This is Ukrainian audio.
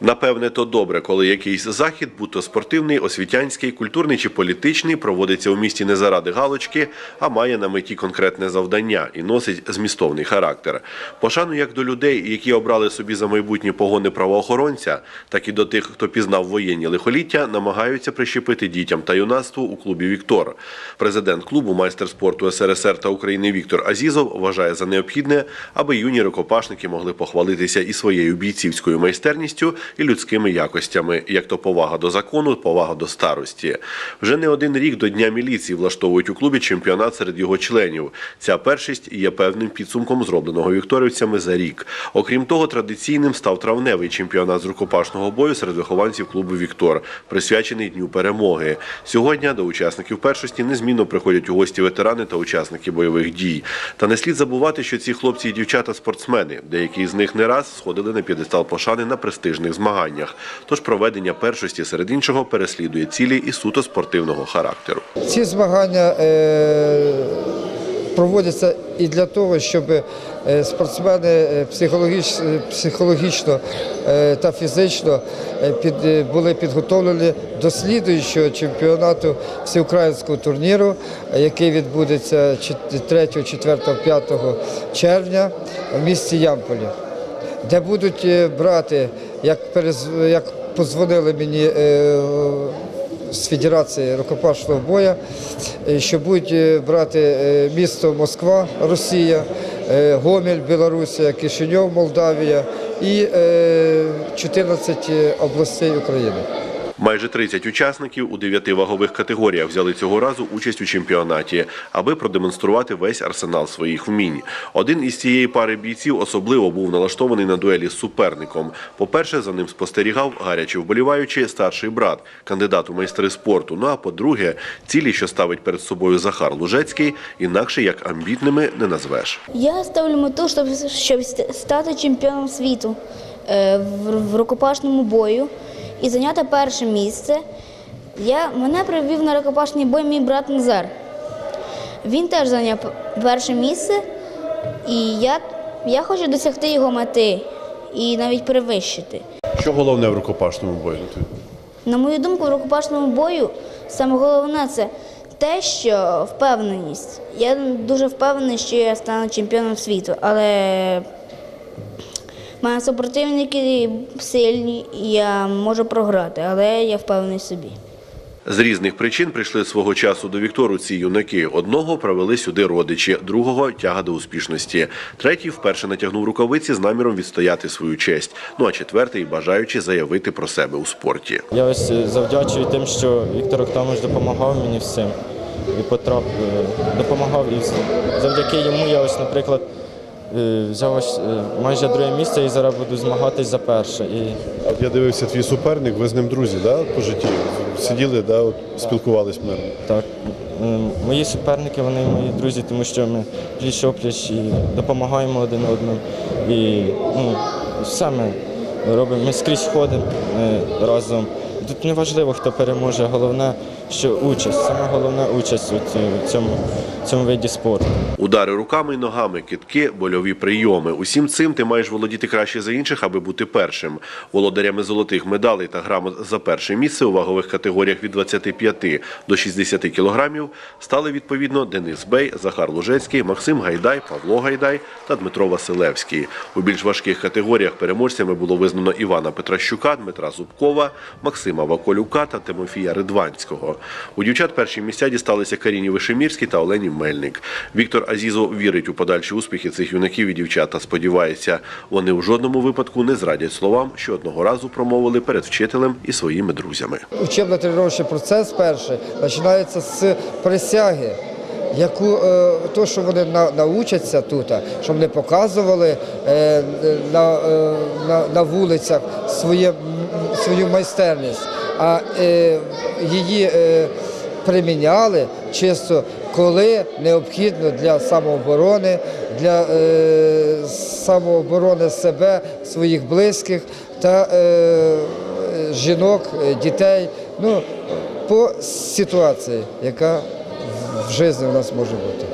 Напевне, то добре, коли якийсь захід, будь то спортивний, освітянський, культурний чи політичний, проводиться у місті не заради галочки, а має на меті конкретне завдання і носить змістовний характер. Пошану як до людей, які обрали собі за майбутнє погони правоохоронця, так і до тих, хто пізнав воєнні лихоліття, намагаються прищепити дітям та юнацтву у клубі Віктор. Президент клубу, майстер спорту СРСР та України Віктор Азізов вважає за необхідне, аби юні рукопашники могли похвалитися і своєю бійцівською майстерністю, і людськими якостями, як то повага до закону, повага до старості. Вже не один рік до Дня міліції влаштовують у клубі чемпіонат серед його членів. Ця першість є певним підсумком зробленого вікторівцями за рік. Окрім того, традиційним став травневий чемпіонат з рукопашного бою серед вихованців клубу Віктор, присвячений Дню перемоги. Сьогодні до учасників першості незмінно приходять у гості ветерани та учасники бойових дій. Та не слід забувати, що ці хлопці і дівчата спортсмени. Деякі з них не раз сходили на п'єдестал пошани на престижних змаганнях. Тож проведення першості серед іншого переслідує цілі і суто спортивного характеру. Ці змагання е, проводяться і для того, щоб е, спортсмени е, психологіч- психологічно та фізично під, були підготовлені до слідуючого чемпіонату всеукраїнського турніру, який відбудеться 3, 4, 5 червня в місті Ямполі де будуть брати, як перез... як позвонили мені е, з Федерації рукопашного бою, е, що будуть е, брати е, місто Москва, Росія, Гомель, Білорусія, Кишиньов, Молдавія і е, 14 областей України. Майже 30 учасників у дев'яти вагових категоріях взяли цього разу участь у чемпіонаті, аби продемонструвати весь арсенал своїх вмінь. Один із цієї пари бійців особливо був налаштований на дуелі з суперником. По-перше, за ним спостерігав, гаряче вболіваючи, старший брат, кандидат у майстри спорту. Ну а по-друге, цілі, що ставить перед собою Захар Лужецький, інакше як амбітними не назвеш. Я ставлю мету, щоб, щоб стати чемпіоном світу е, в, в рукопашному бою і зайняти перше місце. Я, мене привів на рукопашний бой мій брат Назар. Він теж зайняв перше місце, і я, я хочу досягти його мети і навіть перевищити. Що головне в рукопашному бою? На мою думку, в рукопашному бою саме головне це те, що впевненість. Я дуже впевнений, що я стану чемпіоном світу, але мене супротивники сильні, і я можу програти, але я впевнений собі. З різних причин прийшли свого часу до Віктору ці юнаки. Одного провели сюди родичі, другого тяга до успішності. Третій вперше натягнув рукавиці з наміром відстояти свою честь. Ну а четвертий бажаючи заявити про себе у спорті. Я ось е, завдячую тим, що Віктор Октанович допомагав мені всім і потрап е, допомагав. І завдяки йому я ось, наприклад, е, ось е, майже друге місце і зараз буду змагатись за перше. І Я дивився твій суперник, ви з ним друзі, да, по житті? Сиділи, да, от, спілкувались мирно. так, е, мої суперники, вони мої друзі, тому що ми пліч опліч і допомагаємо один одному. І ну, все ми робимо. Ми скрізь ходимо разом. Тут не важливо, хто переможе, головне, що участь, саме головне участь у цьому, цьому виді спорту. Удари руками й ногами, китки, больові прийоми. Усім цим ти маєш володіти краще за інших, аби бути першим. Володарями золотих медалей та грамот за перше місце у вагових категоріях від 25 до 60 кілограмів стали відповідно Денис Бей, Захар Лужецький, Максим Гайдай, Павло Гайдай та Дмитро Василевський. У більш важких категоріях переможцями було визнано Івана Петращука, Дмитра Зубкова, Максима Ваколюка та Тимофія Ридванського. У дівчат перші місця дісталися Каріні Вишемірській та Олені Мельник. Віктор Азізов вірить у подальші успіхи цих юнаків і дівчат та сподівається, вони в жодному випадку не зрадять словам, що одного разу промовили перед вчителем і своїми друзями. Учебно-тренувальний процес перший починається з присяги. Яку е, то, що вони на, научаться тут, щоб вони показували е, на, е, на, на вулицях своє, свою майстерність, а е, її е, приміняли чисто, коли необхідно для самооборони, для е, самооборони себе, своїх близьких та жінок, дітей. Ну, по ситуації, яка в житті у нас може бути.